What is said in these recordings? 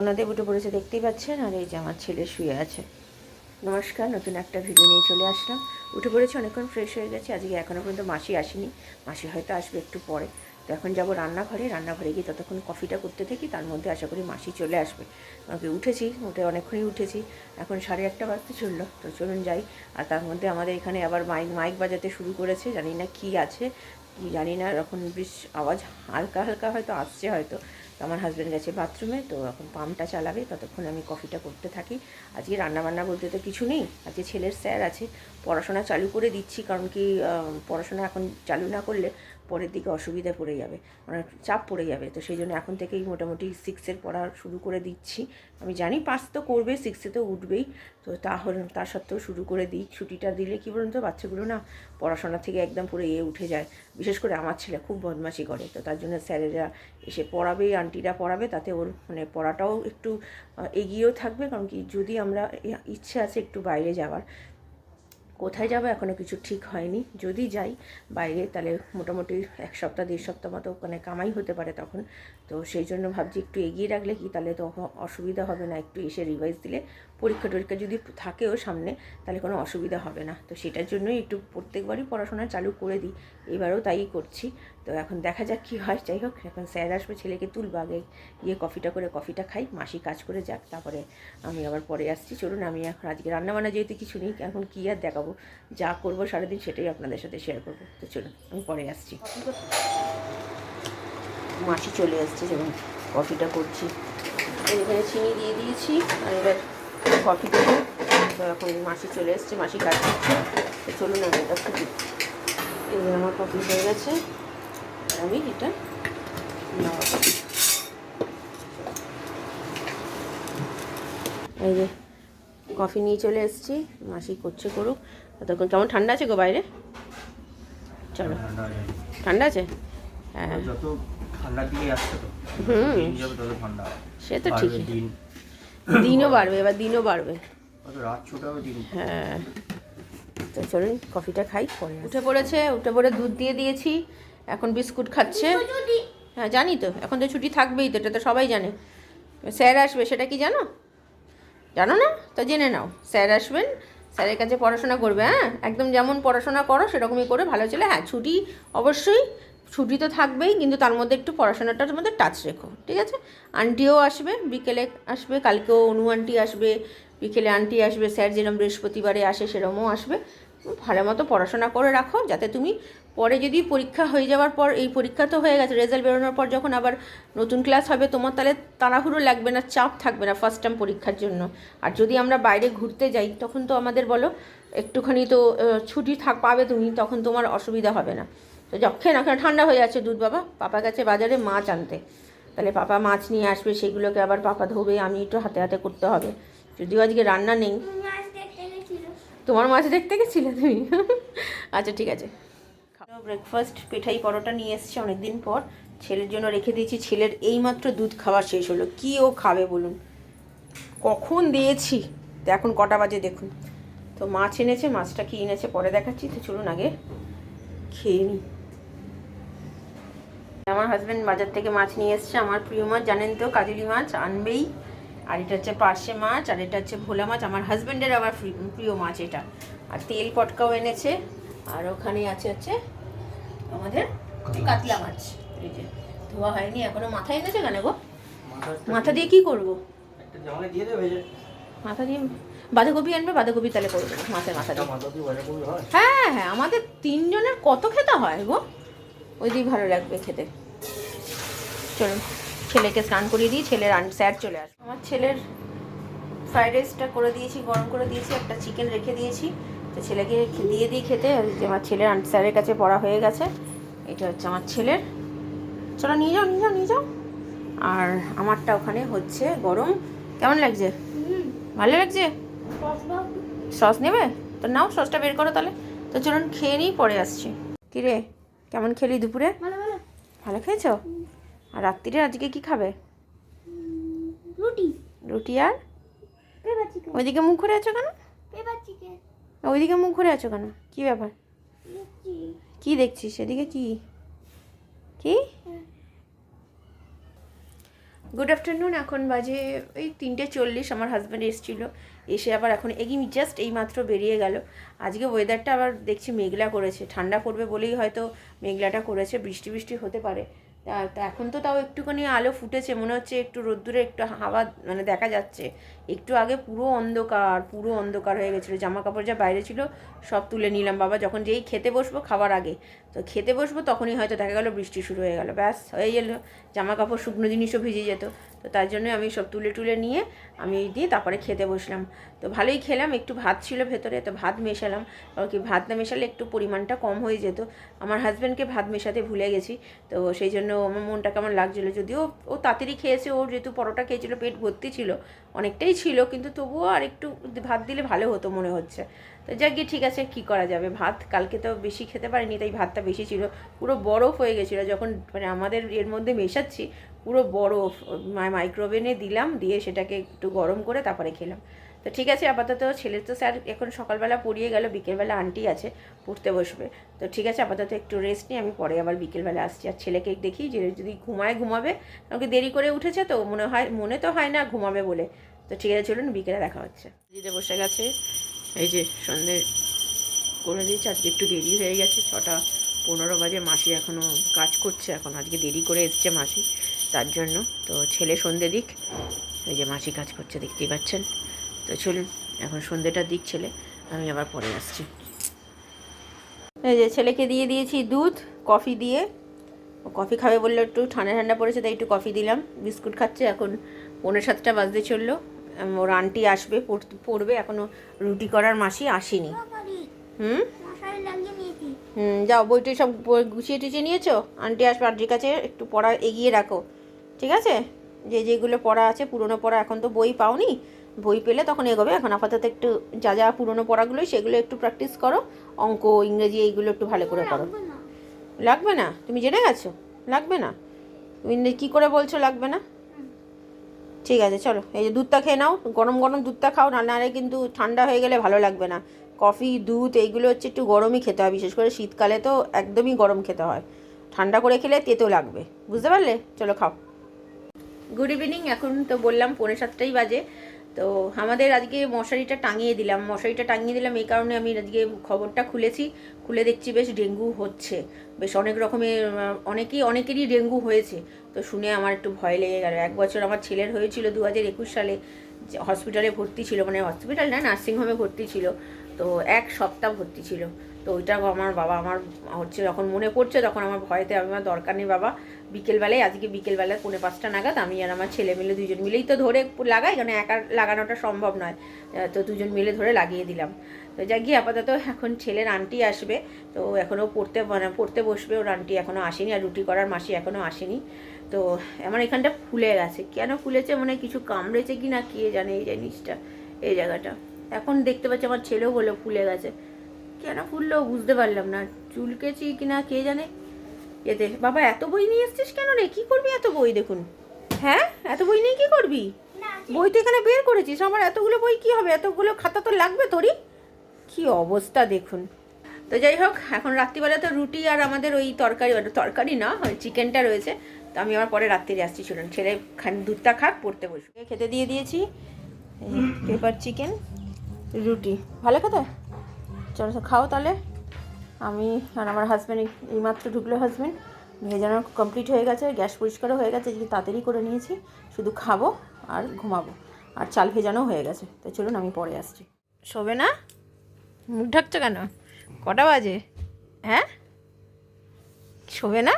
ওনাদের উঠে পড়েছে, দেখতেই পাচ্ছেন? আর এই যে আমার ছেলে শুয়ে আছে। নমস্কার, নতুন একটা ভিডিও নিয়ে চলে আসলাম। উঠে পড়েছে, অনেকক্ষণ ফ্রেশ হয়ে গেছে। আজকে এখনও পর্যন্ত মাসি আসেনি। মাসি হয়তো আসবে একটু পরে। তো এখন যাব রান্নাঘরে। রান্নাঘরে গিয়ে ততক্ষণ কফিটা করতে থাকি। তার মধ্যে আশা করি মাসি চলে আসবে। আমাকে উঠেছি, উঠে অনেকক্ষণই উঠেছি। এখন সাড়ে একটা বাজতে চলল। তো চলুন যাই। আর তার মধ্যে আমাদের এখানে আবার মাইক মাইক বাজাতে শুরু করেছে। জানি না কি আছে। কি জানি না এখন বেশ আওয়াজ হালকা হালকা হয়তো আসছে হয়তো। তো আমার হাজব্যান্ড গেছে বাথরুমে তো এখন পাম্পটা চালাবে, ততক্ষণ আমি কফিটা করতে থাকি। আজকে রান্নাবান্না বলতে তো কিছু নেই, আজকে ছেলের স্যার আছে পড়াশোনা চালু করে দিচ্ছি, কারণ কি পড়াশোনা এখন চালু না করলে পরের দিকে অসুবিধা পড়ে যাবে মানে চাপ পড়ে যাবে। তো সেই জন্য এখন থেকেই মোটামুটি সিক্সের পড়া শুরু করে দিচ্ছি। আমি জানি পাস তো করবে সিক্সে তো উঠবেই, তো তাহলে তার সত্ত্বেও শুরু করে দিই। ছুটিটা দিলে কী বলুন তো, বাচ্চাগুলো না পড়াশোনা থেকে একদম পুরো এ উঠে যায়। বিশেষ করে আমার ছেলে খুব বদমাশি করে, তো তার জন্য স্যারেরা এসে পড়াবে আন্টিরা পড়াবে, তাতে ওর মানে পড়াটাও একটু এগিয়েও থাকবে। কারণ কি যদি আমরা, ইচ্ছে আছে একটু বাইরে যাওয়ার কোথায় যাব? এখনও কিছু ঠিক হয়নি। যদি যাই, বাইরে তাহলে মোটামুটি এক সপ্তাহ, দেড় সপ্তাহ মতো ওখানে কামাই হতে পারে তখন। তো সেই জন্য ভাবছি একটু এগিয়ে রাখলে কি? তাহলে তো অসুবিধা হবে না। একটু এসে রিভাইজ দিলে পরীক্ষা টরীক্ষা যদি থাকেও সামনে, তাহলে কোনো অসুবিধা হবে না। তো সেটার জন্যই একটু প্রত্যেকবারই পড়াশোনা চালু করে দিই। এবারও তাই করছি। তো এখন দেখা যাক কী হয়। যাই হোক, এখন স্যার আসবে, ছেলেকে তুলবো আগে। গিয়ে কফিটা করে কফিটা খাই, মাসি কাজ করে যাক। তারপরে আমি আবার পরে আসছি। চলুন, আমি এখন আজকে রান্নাবান্না যেহেতু কিছু নেই, এখন কী আর দেখাবো? যা করব সারাদিন সেটাই আপনাদের সাথে শেয়ার করব। তো চলুন, আমি পরে আসছি। মাসি চলে আসছে যেমন কফিটা করছি। এখানে চিনি দিয়ে দিয়েছি আর এবার কফি দেবো তো এখন মাসি চলে এসছে মাসি কাজ করছে তো চলুন আমি এটা ফুটি এই আমার কফি হয়ে গেছে আর আমি এটা নামাবো এই যে কফি নিয়ে চলে এসেছি মাসি করছে করুক। ততক্ষণ কেমন ঠান্ডা আছে গো বাইরে? চলো। ঠান্ডা আছে। হ্যাঁ। ঠান্ডার দিকে আসছে তো। হুম। দিন যাবে তত ঠান্ডা সে তো ঠিকই। দিন। দিনও বাড়বে এবার দিনও বাড়বে। কত রাত ছোট হবে দিন। হ্যাঁ। তো চলুন কফিটা খাই পরে উঠে পড়েছে উঠে পড়ে দুধ দিয়ে দিয়েছি এখন বিস্কুট খাচ্ছে। হ্যাঁ জানি তো এখন তো ছুটি থাকবেই তো এটা তো সবাই জানে। স্যার আসবে সেটা কি জানো? জানো না? তো জেনে নাও স্যার আসবেন স্যারের কাছে পড়াশোনা করবে হ্যাঁ? একদম যেমন পড়াশোনা করো সেরকমই করে ভালো ছেলে হ্যাঁ ছুটি অবশ্যই। ছুটি তো থাকবেই, কিন্তু তার মধ্যে একটু পড়াশোনাটার মধ্যে টাচ রেখো, ঠিক আছে? আন্টিও আসবে, বিকেলে আসবে, কালকেও অনু আন্টি আসবে, বিকেলে আন্টি আসবে স্যার যেরকম বৃহস্পতিবারে আসে সেরকমও আসবে। ভালো মতো পড়াশোনা করে রাখো, যাতে তুমি পরে যদি পরীক্ষা হয়ে যাওয়ার পর, এই পরীক্ষা তো হয়ে গেছে রেজাল্ট বেরোনোর পর যখন আবার নতুন ক্লাস হবে, তোমার তাহলে তাড়াহুড়ো লাগবে না, চাপ থাকবে না ফার্স্ট টাইম পরীক্ষার জন্য। আর যদি আমরা বাইরে ঘুরতে যাই, তখন তো আমাদের বলো, একটুখানি তো ছুটি থাক, পাবে তুমি, তখন তোমার অসুবিধা হবে না। তো যখন এখন ঠান্ডা হয়ে যাচ্ছে দুধ বাবা? পাপা গেছে বাজারে মাছ আনতে। তাহলে পাপা মাছ নিয়ে আসবে, সেগুলোকে আবার পাপা ধোবে, আমি একটু হাতে হাতে করতে হবে। যদিও আজকে রান্না নেই। তোমার মাছ দেখতে গেছিলে তুমি? আচ্ছা ঠিক আছে। ব্রেকফাস্ট পেঠাই পরোটা নিয়ে এসছে অনেকদিন পর। ছেলের জন্য রেখে দিয়েছি, ছেলের এইমাত্র দুধ খাওয়া শেষ হলো। কি ও খাবে বলুন? কখন দিয়েছি? তো এখন কটা বাজে দেখুন। তো মাছ এনেছে, মাছটা কি এনেছে পরে দেখাচ্ছি। তো চলুন আগে খেয়ে নিই। আমার হাজব্যান্ড বাজার থেকে মাছ নিয়ে এসছে আমার প্রিয় মাছ জানেন তো কাজুলি মাছ আনবেই। আর এটা হচ্ছে পার্শে মাছ আর এটা হচ্ছে ভোলা মাছ আমার হাজব্যান্ডের আবার প্রি- প্রিয় মাছ এটা। আর তেল পটকাও এনেছে আর ওখানে আছে হচ্ছে আমাদের কাতলা মাছ। এই যে ধোয়া হয়নি এখনও মাথায় এনেছে কেন গো? মাথা দিয়ে কি করব? দিয়ে মাথা দিয়ে বাঁধাকপি আনবে বাঁধাকপি তাহলে করে দেবো মাছের মাথা দিয়ে। দিয়ে হয় হ্যাঁ আমাদের তিনজনের কত খেতে হয় গো? ওই দিক ভালো লাগবে খেতে। চলুন ছেলেকে স্নান করিয়ে দিই ছেলের স্যার চলে আসবে আমার ছেলের ফ্রাইড রাইসটা করে দিয়েছি গরম করে দিয়েছি একটা চিকেন রেখে দিয়েছি। তো ছেলেকে দিয়ে দিই খেতে যে আমার ছেলের স্যারের কাছে পড়া হয়ে গেছে। এটা হচ্ছে আমার ছেলের। চলো নিয়ে যাও নিয়ে যাও নিয়ে যাও। আর আমারটা ওখানে হচ্ছে গরম। কেমন লাগছে? ভালো লাগছে? সস নেবে? তো নাও সসটা বের করো তাহলে। তো চলুন খেয়ে নিই পরে আসছি। কিরে কেমন খেলি দুপুরে? ভালো খেয়েছো? আর রাত্রিরে আজকে কি খাবে? রুটি। রুটি আর? ওইদিকে মুখ ঘুরে আছো কেন? ওইদিকে মুখ ঘুরে আছো কেন? কি ব্যাপার? কি দেখছিস? সেদিকে কি? কি? গুড আফটারনুন এখন বাজে ওই তিনটে চল্লিশ আমার হাজব্যান্ড এসেছিল। এসে আবার এখন এগি জাস্ট এইমাত্র বেরিয়ে গেল। আজকে ওয়েদারটা আবার দেখছি মেঘলা করেছে। ঠান্ডা পড়বে বলেই হয়তো মেঘলাটা করেছে বৃষ্টি বৃষ্টি হতে পারে। এখন তো তাও একটুখানি আলো ফুটেছে, মনে হচ্ছে একটু রোদ্দুরে একটু হাওয়া মানে দেখা যাচ্ছে। একটু আগে পুরো অন্ধকার পুরো অন্ধকার হয়ে গেছিল জামা কাপড় যা বাইরে ছিল সব তুলে নিলাম, বাবা। যখন যেই খেতে বসবো খাবার আগে। তো খেতে বসবো তখনই হয়তো দেখা গেলো বৃষ্টি শুরু হয়ে গেল। ব্যাস, হয়ে গেলো। জামা কাপড় শুকনো জিনিসও ভিজে যেত। তো তার জন্য আমি সব তুলে টুলে নিয়ে আমি দিয়ে তারপরে খেতে বসলাম। তো ভালোই খেলাম, একটু ভাত ছিল ভেতরে, তো ভাত মেশালাম। কি ভাত না মেশালে একটু পরিমাণটা কম হয়ে যেত। আমার হাজব্যান্ডকে ভাত মেশাতে ভুলে গেছি। তো সেই জন্য আমার মনটা কেমন লাগছিল, যদিও ও তাড়াতাড়ি খেয়েছে ওর যেহেতু পরোটা খেয়েছিল, পেট ভর্তি ছিল, অনেকটাই ছিল, কিন্তু তবুও আর একটু ভাত দিলে ভালো হতো মনে হচ্ছে। তো যাক গিয়ে ঠিক আছে, কী করা যাবে? ভাত কালকে তো বেশি খেতে পারিনি, তাই ভাতটা বেশি ছিল। পুরো বরফ হয়ে গেছিল, যখন মানে আমাদের এর মধ্যে মেশাচ্ছি, পুরো বরফ মাইক্রোওভেনে দিলাম, দিয়ে সেটাকে একটু গরম করে তারপরে খেলাম। তো ঠিক আছে, আপাতত ছেলে তো স্যার এখন সকালবেলা পড়িয়ে গেল, বিকেলবেলা আন্টি আছে, পড়তে বসবে। তো ঠিক আছে, আপাতত একটু রেস্ট নিই আমি পরে আবার বিকেলবেলা আসছি। আর ছেলেকে দেখি যে যদি ঘুমায় ঘুমাবে, আমাকে দেরি করে উঠেছে তো মনে হয়, মনে তো হয় না ঘুমাবে বলে। তো ঠিক আছে, চলুন বিকেলে দেখা হচ্ছে। দিদি বসে গেছে। এই যে সন্ধে করে দিয়েছে, আজকে একটু দেরি হয়ে গেছে, ছটা পনেরো বাজে। মাসি এখনও কাজ করছে, এখন আজকে দেরি করে এসছে মাসি, তার জন্য। তো ছেলে সন্ধে দিক, এই যে মাসি কাজ করছে, দেখতেই পাচ্ছেন। তো চলুন, এখন সন্ধেটার দিক ছেলে, আমি আবার পরে আসছি। এই যে ছেলেকে দিয়ে দিয়েছি দুধ, কফি দিয়ে। কফি খাবে বলল একটু, ঠান্ডা ঠান্ডা পড়েছে, তাই একটু কফি দিলাম। বিস্কুট খাচ্ছে, এখন পনেরো সাতটা বাজতে চলল। ওর আন্টি আসবে পড়বে এখনও রুটি করার মাসি আসেনি। হুম? হুম যাও বইটি সব বই গুছিয়ে টুছিয়ে নিয়েছো? আন্টি আসবে আন্টির কাছে একটু পড়া এগিয়ে রাখো। ঠিক আছে? যে যেগুলো পড়া আছে পুরনো পড়া এখন তো বই পাওনি। বই পেলে তখন এগোবে। এখন আপাতত একটু যা যা পুরনো পড়াগুলো সেগুলো একটু প্র্যাকটিস করো। অঙ্ক ইংরেজি এইগুলো একটু ভালো করে করো লাগবে না। লাগবে না? তুমি জেনে গেছো? লাগবে না? তুমি কী করে বলছো লাগবে না? ঠিক আছে, চলো। এই যে দুধটা খেয়ে নাও, গরম গরম দুধটা খাও না নাহলে কিন্তু ঠান্ডা হয়ে গেলে ভালো লাগবে না। কফি, দুধ, এইগুলো হচ্ছে একটু গরমই খেতে হয়, বিশেষ করে শীতকালে তো একদমই গরম খেতে হয়। ঠান্ডা করে খেলে তেতো লাগবে, বুঝতে পারলে? চলো খাও। গুড ইভিনিং এখন তো বললাম পৌনে সাতটাই বাজে। তো আমাদের আজকে মশারিটা টাঙিয়ে দিলাম। মশারিটা টাঙিয়ে দিলাম এই কারণে আমি আজকে খবরটা খুলেছি। খুলে দেখছি বেশ ডেঙ্গু হচ্ছে। বেশ অনেক রকমের, অনেকেই, অনেকেরই ডেঙ্গু হয়েছে। তো শুনে আমার একটু ভয় লেগে গেল। এক বছর আমার ছেলের হয়েছিল দু হাজার একুশ সালে হসপিটালে ভর্তি ছিল মানে হসপিটাল না, নার্সিংহোমে ভর্তি ছিল। তো এক সপ্তাহ ভর্তি ছিল। তো ওইটা আমার বাবা, আমার হচ্ছে যখন মনে পড়ছে তখন আমার ভয়তে আমি, আমার দরকার নেই বাবা। বিকেলবেলায়, আজকে বিকেলবেলায় পৌনে পাঁচটা নাগাদ আমি আর আমার ছেলে মিলে দুজন মিলেই তো ধরে লাগাই, কারণ একা লাগানোটা সম্ভব নয়। তো দুজন মিলে ধরে লাগিয়ে দিলাম। তো যা গিয়ে আপাতত এখন ছেলের আন্টি আসবে। তো এখনও পড়তে মানে পড়তে বসবে, ওর আন্টি এখনও আসেনি আর রুটি করার মাসি এখনও আসেনি। তো আমার এখানটা ফুলে গেছে। কেন ফুলেছে? মানে কিছু কামড়েছে কি না, কে জানে এই জিনিসটা, এই জায়গাটা। এখন দেখতে পাচ্ছি আমার ছেলেও বলে ফুলে গেছে। কেন ফুললো? বুঝতে পারলাম না। চুলকেছি কি না, কে জানে? এতে বাবা এত বই নিয়ে এসছিস কেন রে? কী করবি এত বই দেখুন? হ্যাঁ? এত বই নিয়ে কী করবি? বই তো এখানে বের করেছিস। আমার এতগুলো বই কি হবে? এতগুলো খাতা তো লাগবে তোরই? কি অবস্থা দেখুন। তো যাই হোক এখন রাত্রিবেলা তো রুটি আর আমাদের ওই তরকারি তরকারি না ওই চিকেনটা রয়েছে। তো আমি আবার পরে রাত্রিরে আসছি শুনুন ছেলে খান দুধটা খাক পড়তে বসবে খেতে দিয়ে দিয়েছি পেপার চিকেন রুটি। ভালো খেতে? চলো খাও তাহলে। আমি আর আমার হাজব্যান্ড এইমাত্র ঢুকলো হাজব্যান্ড ভেজানো কমপ্লিট হয়ে গেছে গ্যাস পরিষ্কারও হয়ে গেছে যদি তাড়াতাড়ি করে নিয়েছি শুধু খাব আর ঘুমাবো। আর চাল ভেজানো হয়ে গেছে তো চলুন আমি পরে আসছি। শোবে না? মুখ ঢাকছো কেন? কটা বাজে? হ্যাঁ? শোবে না?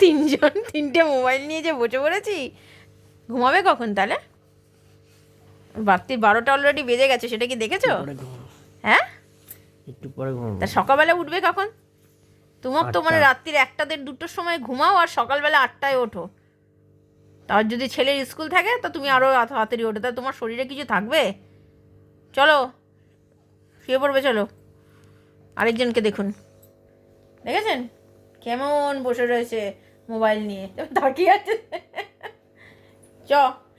তিনজন তিনটে মোবাইল নিয়ে যে বসে পড়েছি। ঘুমাবে কখন তাহলে? বাড়তি বারোটা অলরেডি বেজে গেছে সেটা কি দেখেছ? হ্যাঁ? একটু পরে ঘুমাবো। তা সকালবেলা উঠবে কখন? তোমার তো মানে রাত্রির একটা দেড় দুটোর সময় ঘুমাও আর সকালবেলা আটটায় ওঠো। তার যদি ছেলের স্কুল থাকে তো তুমি আরও তাড়াতাড়ি ওঠো। তা তোমার শরীরে কিছু থাকবে? চলো শুয়ে পড়বে চলো। আরেকজনকে দেখুন। দেখেছেন? কেমন বসে রয়েছে মোবাইল নিয়ে। তাকিয়ে আছে। চ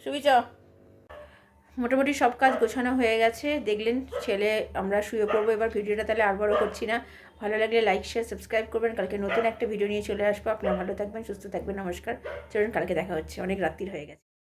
শুবি চ। মোটামুটি সব কাজ গোছানো হয়ে গেছে। দেখলেন ছেলে, আমরা শুয়ে পড়ব এবার ভিডিওটা তাহলে আর বড়ো করছি না। ভালো লাগলে লাইক শেয়ার সাবস্ক্রাইব করবেন। কালকে নতুন একটা ভিডিও নিয়ে চলে আসব। আপনারা ভালো থাকবেন, সুস্থ থাকবেন। নমস্কার। চলুন, কালকে দেখা হচ্ছে। অনেক রাত্রির হয়ে গেছে।